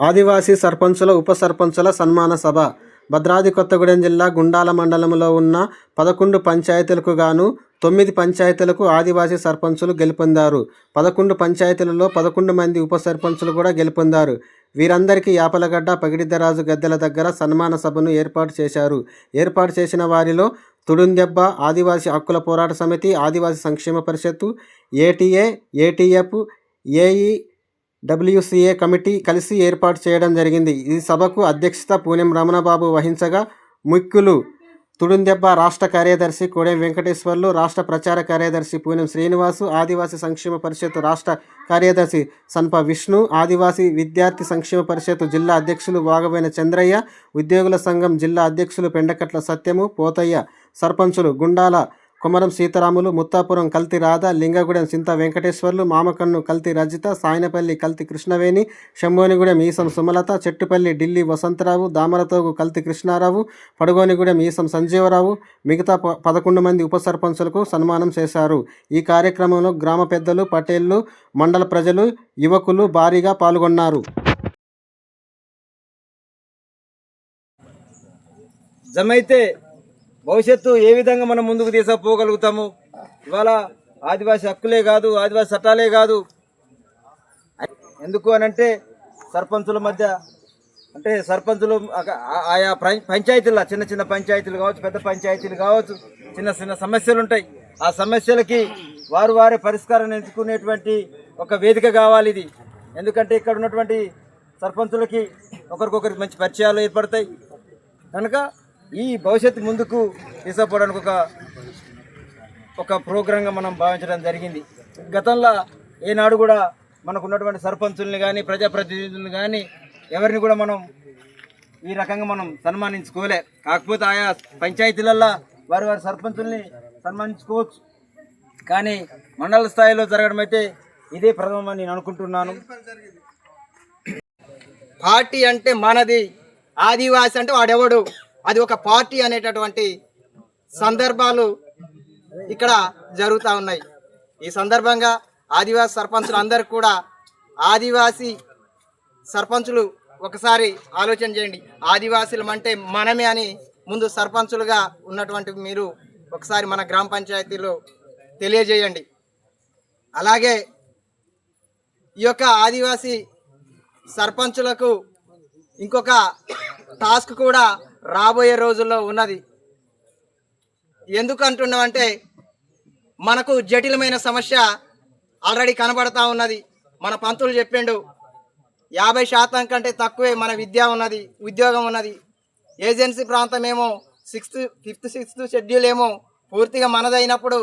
ఆదివాసీ సర్పంచుల ఉప సర్పంచుల సన్మాన సభ. భద్రాద్రి కొత్తగూడెం జిల్లా గుండాల మండలంలో ఉన్న పదకొండు పంచాయతీలకు గాను తొమ్మిది పంచాయతీలకు ఆదివాసీ సర్పంచులు గెలుపొందారు. పదకొండు పంచాయతీలలో పదకొండు మంది ఉప సర్పంచులు కూడా గెలుపొందారు. వీరందరికీ యాపలగడ్డ పగిడిద్దరాజు గద్దెల దగ్గర సన్మాన సభను ఏర్పాటు చేశారు. ఏర్పాటు చేసిన వారిలో తుడుందెబ్బ ఆదివాసీ హక్కుల పోరాట సమితి ఆదివాసీ సంక్షేమ పరిషత్తు ATA ATF AE WCA committee కలిసి ఏర్పాటు చేయడం జరిగింది. ఈ సభకు అధ్యక్షత పూనెం రమణబాబు వహించగా ముఖ్యులు తుడుందెబ్బ రాష్ట్ర కార్యదర్శి కోడెం వెంకటేశ్వర్లు రాష్ట్ర ప్రచార కార్యదర్శి పూనెం శ్రీనివాసు ఆదివాసీ సంక్షేమ పరిషత్ రాష్ట్ర కార్యదర్శి సన్ప విష్ణు ఆదివాసీ విద్యార్థి సంక్షేమ పరిషత్ జిల్లా అధ్యక్షులు వాగబోయిన చంద్రయ్య ఉద్యోగుల సంఘం జిల్లా అధ్యక్షులు పెండకట్ల సత్యము పోతయ్య సర్పంచులు గుండాల కుమరం సీతారాములు ముత్తాపురం కల్తి రాధ లింగగూడెం సింత వెంకటేశ్వర్లు మామకన్ను కల్తి రజిత సాయనపల్లి కల్తి కృష్ణవేణి శంభోనిగూడెం ఈసం సుమలత చెట్టుపల్లి ఢిల్లీ వసంతరావు దామరతోగు కల్తి కృష్ణారావు పడుగోనిగూడెం ఈసం సంజీవరావు మిగతా ప- పదకొండు మంది ఉప సర్పంచులకు సన్మానం చేశారు. ఈ కార్యక్రమంలో గ్రామ పెద్దలు పటేళ్ళు మండల ప్రజలు యువకులు భారీగా పాల్గొన్నారు. జమైతే భవిష్యత్తు ఏ విధంగా మనం ముందుకు తీసుకుపోగలుగుతాము? ఇవాళ ఆదివాసీ హక్కులే కాదు ఆదివాసీ చట్టాలే కాదు. ఎందుకు అని అంటే సర్పంచుల మధ్య అంటే సర్పంచులు ఆయా ప్ర- పంచాయతీల చిన్న చిన్న పంచాయతీలు కావచ్చు పెద్ద పంచాయతీలు కావచ్చు చిన్న చిన్న సమస్యలు ఉంటాయి ఆ సమస్యలకి వారు వారే పరిష్కారం ఎంచుకునేటువంటి ఒక వేదిక కావాలి ఇది. ఎందుకంటే ఇక్కడ ఉన్నటువంటి సర్పంచులకి ఒకరికొకరికి మంచి పరిచయాలు ఏర్పడతాయి. కనుక ఈ భవిష్యత్తు ముందుకు తీసుకుపోవడానికి ఒక ఒక ప్రోగ్రాంగా మనం భావించడం జరిగింది. గతంలో ఏనాడు కూడా మనకు ఉన్నటువంటి సర్పంచుల్ని కానీ ప్రజాప్రతినిధులను కానీ ఎవరిని కూడా మనం ఈ రకంగా మనం సన్మానించుకోలే. కాకపోతే ఆయా పంచాయతీలల్లో వారి వారి సర్పంచుల్ని సన్మానించుకోవచ్చు. కానీ మండల స్థాయిలో జరగడం అయితే ఇదే ప్రథమని నేను అనుకుంటున్నాను. పార్టీ అంటే మనది ఆదివాసి అంటే వాడెవడు? అది ఒక పార్టీ అనేటటువంటి సందర్భాలు ఇక్కడ జరుగుతూ ఉన్నాయి. ఈ సందర్భంగా ఆదివాసీ సర్పంచులు అందరు కూడా ఆదివాసీ సర్పంచులు ఒకసారి ఆలోచన చేయండి. ఆదివాసీలు అంటే మనమే అని ముందు సర్పంచులుగా ఉన్నటువంటి మీరు ఒకసారి మన గ్రామ పంచాయతీలో తెలియజేయండి. అలాగే ఈ యొక్క ఆదివాసీ సర్పంచులకు ఇంకొక టాస్క్ కూడా రాబోయే రోజుల్లో ఉన్నది. ఎందుకు అంటున్నామంటే మనకు జటిలమైన సమస్య ఆల్రెడీ కనబడతా ఉన్నది. మన పంతులు చెప్పిండు యాభై శాతం కంటే తక్కువే మన విద్య ఉన్నది ఉద్యోగం ఉన్నది. ఏజెన్సీ ప్రాంతం ఏమో సిక్స్త్ ఫిఫ్త్ సిక్స్త్ షెడ్యూల్ ఏమో పూర్తిగా మనదైనప్పుడు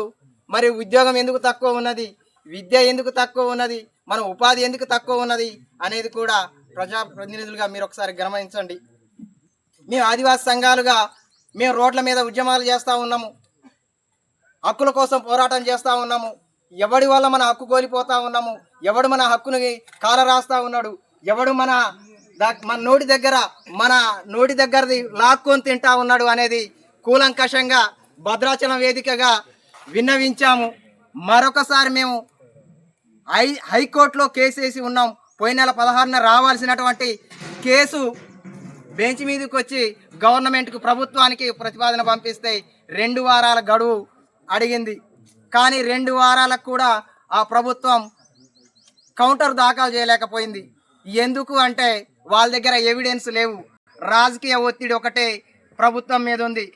మరి ఉద్యోగం ఎందుకు తక్కువ ఉన్నది విద్య ఎందుకు తక్కువ ఉన్నది మన ఉపాధి ఎందుకు తక్కువ ఉన్నది అనేది కూడా ప్రజా ప్రతినిధులుగా మీరు ఒకసారి గమనించండి. మేము ఆదివాసీ సంఘాలుగా మేము రోడ్ల మీద ఉద్యమాలు చేస్తూ ఉన్నాము. హక్కుల కోసం పోరాటం చేస్తూ ఉన్నాము. ఎవడి వల్ల మన హక్కు కోల్పోతూ ఉన్నాము? ఎవడు మన హక్కుని కాల రాస్తూ ఉన్నాడు? ఎవడు మన దా- మన నోటి దగ్గర మన నోటి దగ్గరది లాక్కొని తింటా ఉన్నాడు అనేది కూలంకషంగా భద్రాచలం వేదికగా విన్నవించాము. మరొకసారి మేము హై హైకోర్టులో కేసు వేసి ఉన్నాం. పోయిన నెల పదహారున రావాల్సినటువంటి కేసు బెంచ్ మీదకి వచ్చి గవర్నమెంట్కు ప్రభుత్వానికి ప్రతిపాదన పంపిస్తే రెండు వారాల గడువు అడిగింది. కానీ రెండు వారాలకు కూడా ఆ ప్రభుత్వం కౌంటర్ దాఖలు చేయలేకపోయింది. ఎందుకు అంటే వాళ్ళ దగ్గర ఎవిడెన్స్ లేవు. రాజకీయ ఒత్తిడి ఒకటే ప్రభుత్వం మీద ఉంది.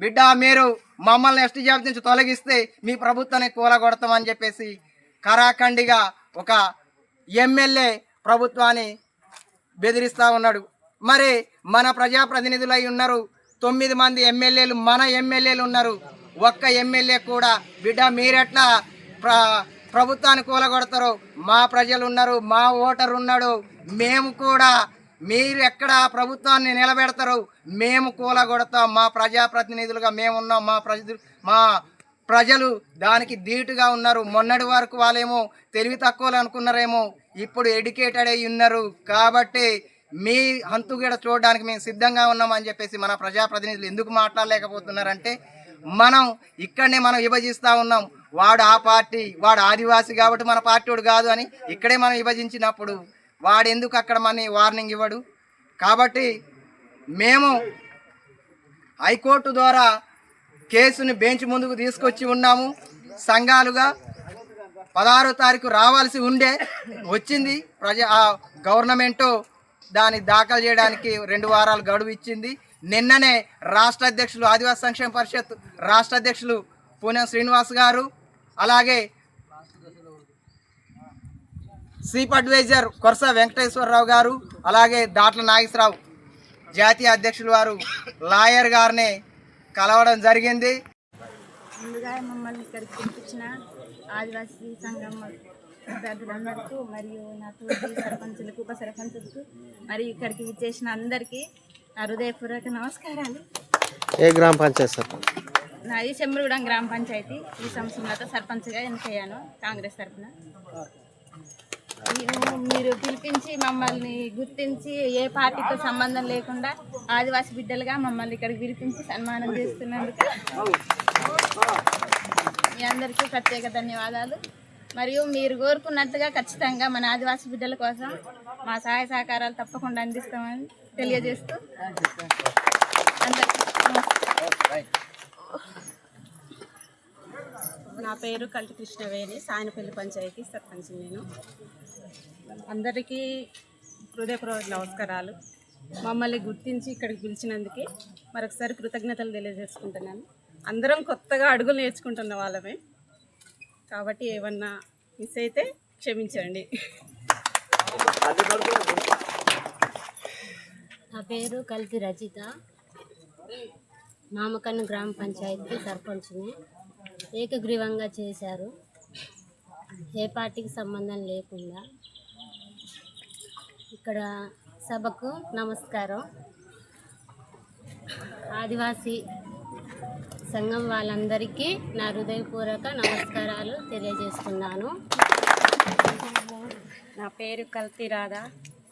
బిడ్డ మీరు మమ్మల్ని ఎస్టీ జాబ్ నుంచి తొలగిస్తే మీ ప్రభుత్వాన్ని కూలగొడతామని చెప్పేసి కరాఖండిగా ఒక ఎమ్మెల్యే ప్రభుత్వాన్ని బెదిరిస్తూ ఉన్నాడు. మరి మన ప్రజాప్రతినిధులు అయి ఉన్నారు. తొమ్మిది మంది ఎమ్మెల్యేలు మన ఎమ్మెల్యేలు ఉన్నారు. ఒక్క ఎమ్మెల్యే కూడా బిడ్డ మీరెట్లా ప్ర ప్రభుత్వాన్ని కూలగొడతారు? మా ప్రజలు ఉన్నారు మా ఓటర్ ఉన్నాడు. మేము కూడా మీరు ఎక్కడ ప్రభుత్వాన్ని నిలబెడతారు మేము కూలగొడతాం. మా ప్రజాప్రతినిధులుగా మేము ఉన్నాం మా ప్రజలు మా ప్రజలు దానికి ధీటుగా ఉన్నారు. మొన్నటి వరకు వాళ్ళేమో తెలివి తక్కువలు అనుకున్నారేమో ఇప్పుడు ఎడ్యుకేటెడ్ అయి ఉన్నారు. కాబట్టి మీ హంతుగీడ చూడడానికి మేము సిద్ధంగా ఉన్నామని చెప్పేసి మన ప్రజాప్రతినిధులు ఎందుకు మాట్లాడలేకపోతున్నారంటే మనం ఇక్కడనే మనం విభజిస్తూ ఉన్నాం. వాడు ఆ పార్టీ వాడు ఆదివాసి కాబట్టి మన పార్టీ వాడు కాదు అని ఇక్కడే మనం విభజించినప్పుడు వాడు ఎందుకు అక్కడ మన వార్నింగ్ ఇవ్వడు? కాబట్టి మేము హైకోర్టు ద్వారా కేసుని బెంచ్ ముందుకు తీసుకొచ్చి ఉన్నాము. సంఘాలుగా పదహారో తారీఖు రావాల్సి ఉండే వచ్చింది ప్రజా ఆ గవర్నమెంటు దాన్ని దాఖలు చేయడానికి రెండు వారాలు గడువు ఇచ్చింది. నిన్ననే రాష్ట్ర అధ్యక్షులు ఆదివాసీ సంక్షేమ పరిషత్ రాష్ట్ర అధ్యక్షులు పూణె శ్రీనివాస్ గారు అలాగే చీఫ్ అడ్వైజర్ కొరస వెంకటేశ్వరరావు గారు అలాగే దాట్ల నాగేశ్వరరావు జాతీయ అధ్యక్షులు వారు లాయర్ గారిని కలవడం జరిగింది. ముందుగా మమ్మల్ని ఇక్కడికి పిలిపించిన ఆదివాసీ సంఘం అభ్యర్థులందరికీ మరియు నా తోటి సర్పంచులకు ఉప సర్పంచులకు మరియు ఇక్కడికి విచ్చేసిన అందరికీ నా హృదయపూర్వక నమస్కారాలు. ఏ గ్రామ పంచాయతీ సార్? నాది చెమ్మరుగూడెం గ్రామ పంచాయతీ. ఈ సంవత్సరంలో సర్పంచ్గా ఎన్నికయ్యాను కాంగ్రెస్ తరఫున. మీరు పిలిపించి మమ్మల్ని గుర్తించి ఏ పార్టీతో సంబంధం లేకుండా ఆదివాసి బిడ్డలుగా మమ్మల్ని ఇక్కడికి పిలిపించి సన్మానం చేస్తున్నందుకు మీ అందరికీ ప్రత్యేక ధన్యవాదాలు. మరియు మీరు కోరుకున్నట్టుగా ఖచ్చితంగా మన ఆదివాసి బిడ్డల కోసం మా సహాయ సహకారాలు తప్పకుండా అందిస్తామని తెలియజేస్తూ నా పేరు కంటి కృష్ణవేణి సాయనపల్లి పంచాయతీ సర్పంచ్ నేను. అందరికీ హృదయపూర్వక నమస్కారాలు. మమ్మల్ని గుర్తించి ఇక్కడికి పిలిచినందుకే మరొకసారి కృతజ్ఞతలు తెలియజేసుకుంటున్నాను. అందరం కొత్తగా అడుగులు నేర్చుకుంటున్న వాళ్ళమే. కాబట్టి ఏమన్నా మిస్ అయితే క్షమించండి. నా పేరు కల్కి రజిత. మామకన్ను గ్రామ పంచాయతీ సర్పంచ్ని ఏకగ్రీవంగా చేశారు. ఏ పార్టీకి సంబంధం లేకుండా ఇక్కడ సభకు నమస్కారం. ఆదివాసీ సంఘం వాళ్ళందరికీ నా హృదయపూర్వక నమస్కారాలు తెలియజేస్తున్నాను. నా పేరు కల్తీ రాధా.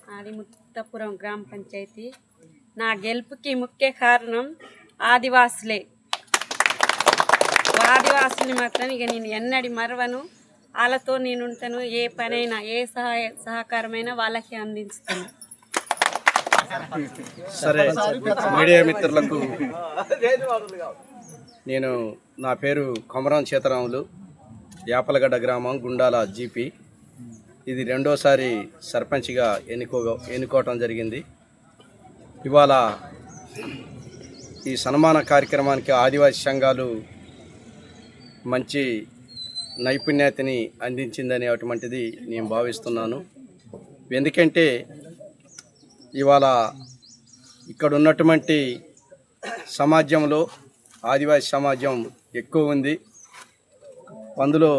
నాది ముత్తపురం గ్రామ పంచాయతీ. నా గెలుపుకి ముఖ్య కారణం ఆదివాసులే. ఆదివాసుని మాత్రం ఇక నేను ఎన్నడి మరవను. వాళ్ళతో నేను ఉంటాను. ఏ పనైనా ఏ సహాయ సహకారమైనా వాళ్ళకి అందిస్తాను సరే మీడియా మిత్రులకు నేను నా పేరు కొమరం సీతారాములు యాపలగడ్డ గ్రామం గుండాల జీపీ. ఇది రెండోసారి సర్పంచ్గా ఎన్నుకో ఎన్నుకోవటం జరిగింది. ఇవాళ ఈ సన్మాన కార్యక్రమానికి ఆదివాసీ సంఘాలు మంచి నైపుణ్యతని అందించిందనే అటువంటిది నేను భావిస్తున్నాను. ఎందుకంటే ఇవాళ ఇక్కడ ఉన్నటువంటి సమాజంలో ఆదివాసీ సమాజం ఎక్కువ ఉంది. అందులో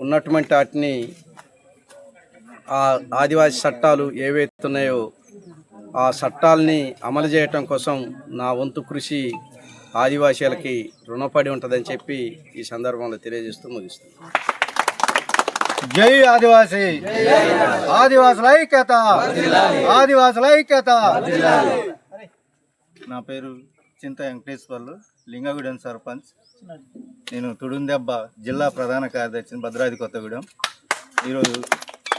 ఉన్నటువంటి వాటిని ఆ ఆదివాసీ చట్టాలు ఏవైతే ఉన్నాయో ఆ చట్టాలని అమలు చేయటం కోసం నా వంతు కృషి ఆదివాసీలకి రుణపడి ఉంటుందని చెప్పి ఈ సందర్భంలో తెలియజేస్తూ ముగిస్తున్నాను. జై ఆదివాసి. ఆదివాసుల ఐక్యత. ఆదివాసుల ఐక్యత. నా పేరు చింత వెంకటేశ్వర్లు. లింగగూడెం సర్పంచ్. నేను తుడుందెబ్బ జిల్లా ప్రధాన కార్యదర్శిని భద్రాద్రి కొత్తగూడెం. ఈరోజు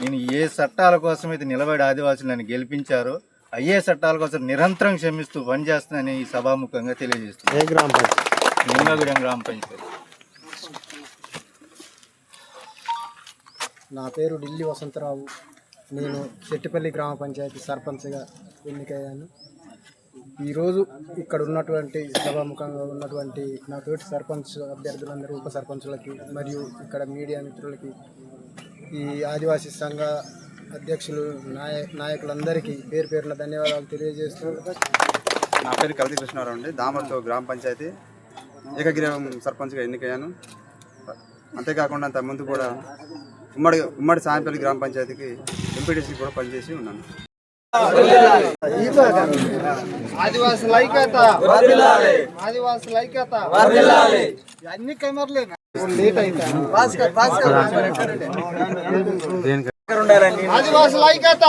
నేను ఏ చట్టాల కోసం అయితే నిలబడి ఆదివాసులు నన్ను గెలిపించారో అయ్యే చట్టాల కోసం నిరంతరం శ్రమిస్తూ పనిచేస్తున్నానని ఈ సభాముఖంగా తెలియజేస్తున్నాను. ఏ గ్రామ పంచాయతీ? లింగగూడెం గ్రామ పంచాయతీ. నా పేరు ఢిల్లీ వసంతరావు. నేను చెట్టిపల్లి గ్రామ పంచాయతీ సర్పంచ్గా ఎన్నికయ్యాను. ఈరోజు ఇక్కడ ఉన్నటువంటి సభాముఖంగా ఉన్నటువంటి నా తోటి సర్పంచ్ అభ్యర్థులందరూ ఉప సర్పంచులకి మరియు ఇక్కడ మీడియా మిత్రులకి ఈ ఆదివాసీ సంఘ అధ్యక్షులు నాయ నాయకులందరికీ పేరు పేరున ధన్యవాదాలు తెలియజేస్తూ నా పేరు కవిత కృష్ణారావు అండి. దామర్తో గ్రామ పంచాయతీ ఏకగ్రీవం సర్పంచ్గా ఎన్నికయ్యాను. అంతేకాకుండా అంత ముందు కూడా ఉమ్మడి ఉమ్మడి సాయంపల్లి గ్రామ పంచాయతీకి ఎంపీటీసీ కూడా పనిచేసి ఉన్నాను. ఆదివాసుల ఐక్యత ఆదివాసుల ఐక్యత అన్ని కెమెరలే లేట్ అయితే ఆదివాసుల ఐక్యత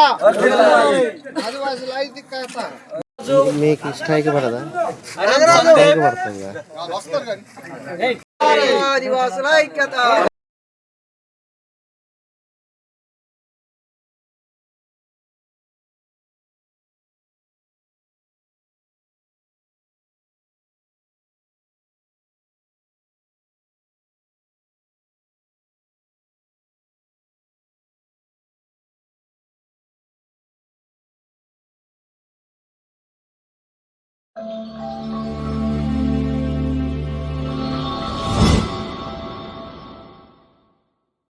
ఆదివాసుల ఐక్యత మీకు స్ట్రైక్ పడదా వస్తారు కానీ ఆదివాసుల ఐక్యత Música